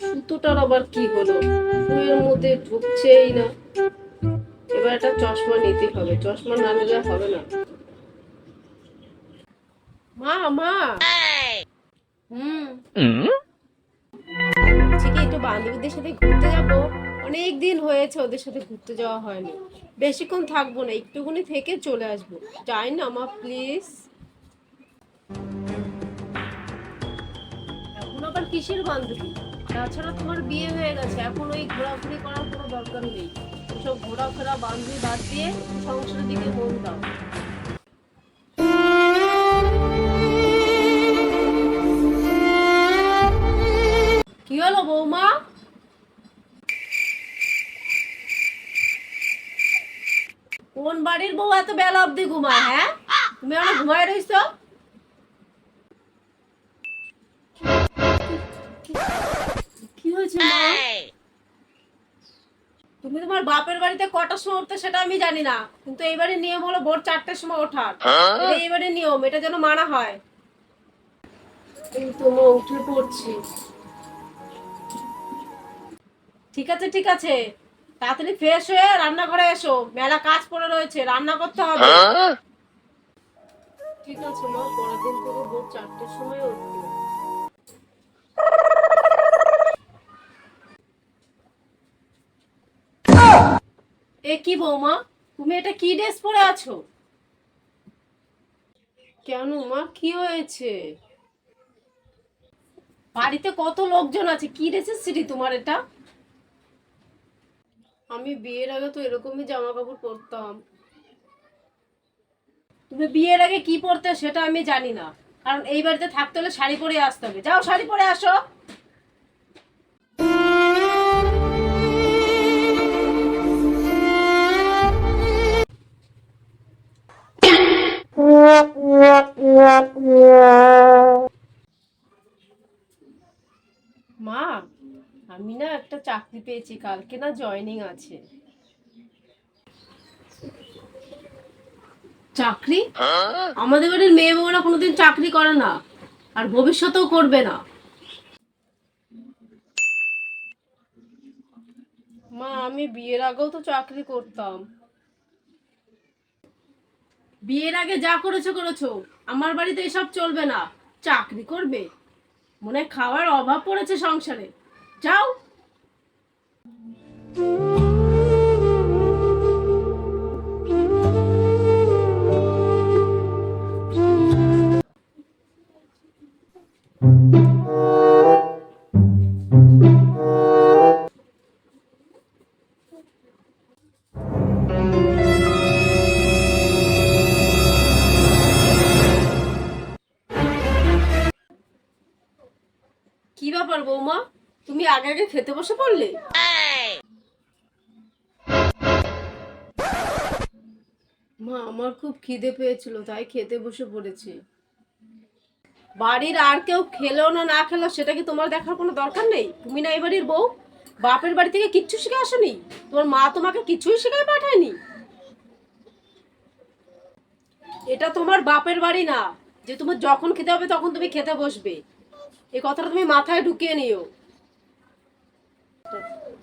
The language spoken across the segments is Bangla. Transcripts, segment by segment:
সুতোটার আবার কি হলো? মধ্যে ঢুকছেই না। এবার একটা চশমা নিতে হবে। চশমা না নিলে হবে না। মা মা। হুম। ঠিক একটু বান্ধবীদের সাথে ঘুরতে যাব? অনেক দিন হয়েছে ওদের সাথে ঘুরতে যাওয়া হয়নি। বেশিক্ষণ থাকব না একটুখানি থেকে চলে আসব। যাই না মা প্লিজ। কিসের বান্ধবী? তাছাড়া তোমার বিয়ে হয়ে গেছে, এখন ওই ঘোরাঘুরি করার কোনো দরকার নেই। ওসব ঘোরাফেরা, বান্ধবী বাদ দিয়ে সংসারের দিকে মন দাও। কি হলো বৌমা? কোন বাড়ির বউ এত বেলা অবধি ঘুমায় হ্যাঁ? তুমি অনেক ঘুমায় রইছো? মা তুমি তোমার বাপের বাড়িতে কটার সময় উঠতে সেটা আমি জানি না কিন্তু এইবারে নিয়ম হলো ভোর চারটের সময় ওঠার। এইবারে নিয়ম এটা যেন মানা হয়। এই তো মা উঠে পড়ছি। ঠিক আছে ঠিক আছে। তাড়াতাড়ি ফ্রেশ হয়ে রান্নাঘরে এসো। মেলা কাজ পড়ে রয়েছে রান্না করতে হবে। ঠিক আছে মা পরের দিন থেকে ভোর চারটের সময় উঠবো এ কি বৌমা তুমি এটা কি ড্রেস পরে আছো? কেন মা? কি হয়েছে? বাড়িতে কত লোকজন আছে? কি ড্রেসের সিটি তোমার এটা? আমি বিয়ের আগে তো এরকমই জামা কাপড় পরতাম। তুমি বিয়ের আগে কি পরতে সেটা আমি জানি না। কারণ এই বাড়িতে থাকতে হলে শাড়ি পরে আসতে হবে। যাও শাড়ি পরে আসো। চাকরি পেয়েছি কালকে, না জয়েনিং আছে। চাকরি? আমাদের বাড়ির মেয়ে বউরা কোনোদিন চাকরি করে না, আর ভবিষ্যতেও করবে না। মা, আমি বিয়ের আগেও তো চাকরি করতাম। বিয়ের আগে যা করেছ করেছ। আমার বাড়িতে এসব চলবে না। চাকরি করবে। মনে খাওয়ার অভাব পড়েছে সংসারে। যাও। কি ব্যাপার বৌমা? তুমি আগে আগে খেতে বসে পড়লে? মা, আমার খুব খিদে পেয়েছিল, তাই খেতে বসে পড়েছি। বাড়ির আর কেউ খেলো না না খেলো, সেটা কি তোমার দেখার কোনো দরকার নেই? তুমি না এই বাড়ির বউ? বাপের বাড়ি থেকে কিচ্ছু শিখে আসোনি? তোমার মা তোমাকে কিছুই শিখায় পাঠায়নি? এটা তোমার বাপের বাড়ি না, যে তোমার যখন খেতে হবে তখন তুমি খেতে বসবে। এই কথাটা তুমি মাথায় ঢুকিয়ে নিও।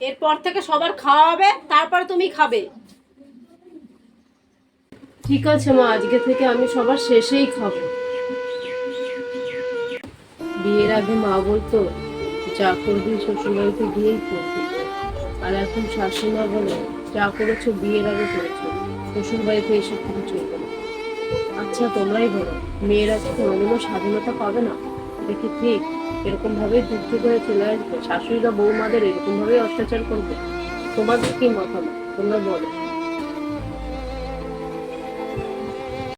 এরপর থেকে সবার খাওয়া হবে, তারপরে তুমি খাবে। ঠিক আছে মা, আজকে থেকে আমি সবার শেষেই খাব। বিয়ের আগে মা বলতো, যা করবি শ্বশুরবাড়িতে গিয়েই করবি। আর এখন শাশুড়ি মা বলে, যা করেছ বিয়ের আগে করেছ, শ্বশুরবাড়িতে এসব কিছু চলবে না। আচ্ছা তোমরাই বলো, মেয়েরা কি কোনোদিনও স্বাধীনতা পাবে না? কি ঠিক? এরকম ভাবে যুদ্ধ করে চলে আসবে? শাশুড়িরা বৌমাদের এরকম ভাবে অত্যাচার করবে? তোমাদের কি মতামত? তোমরা বলো।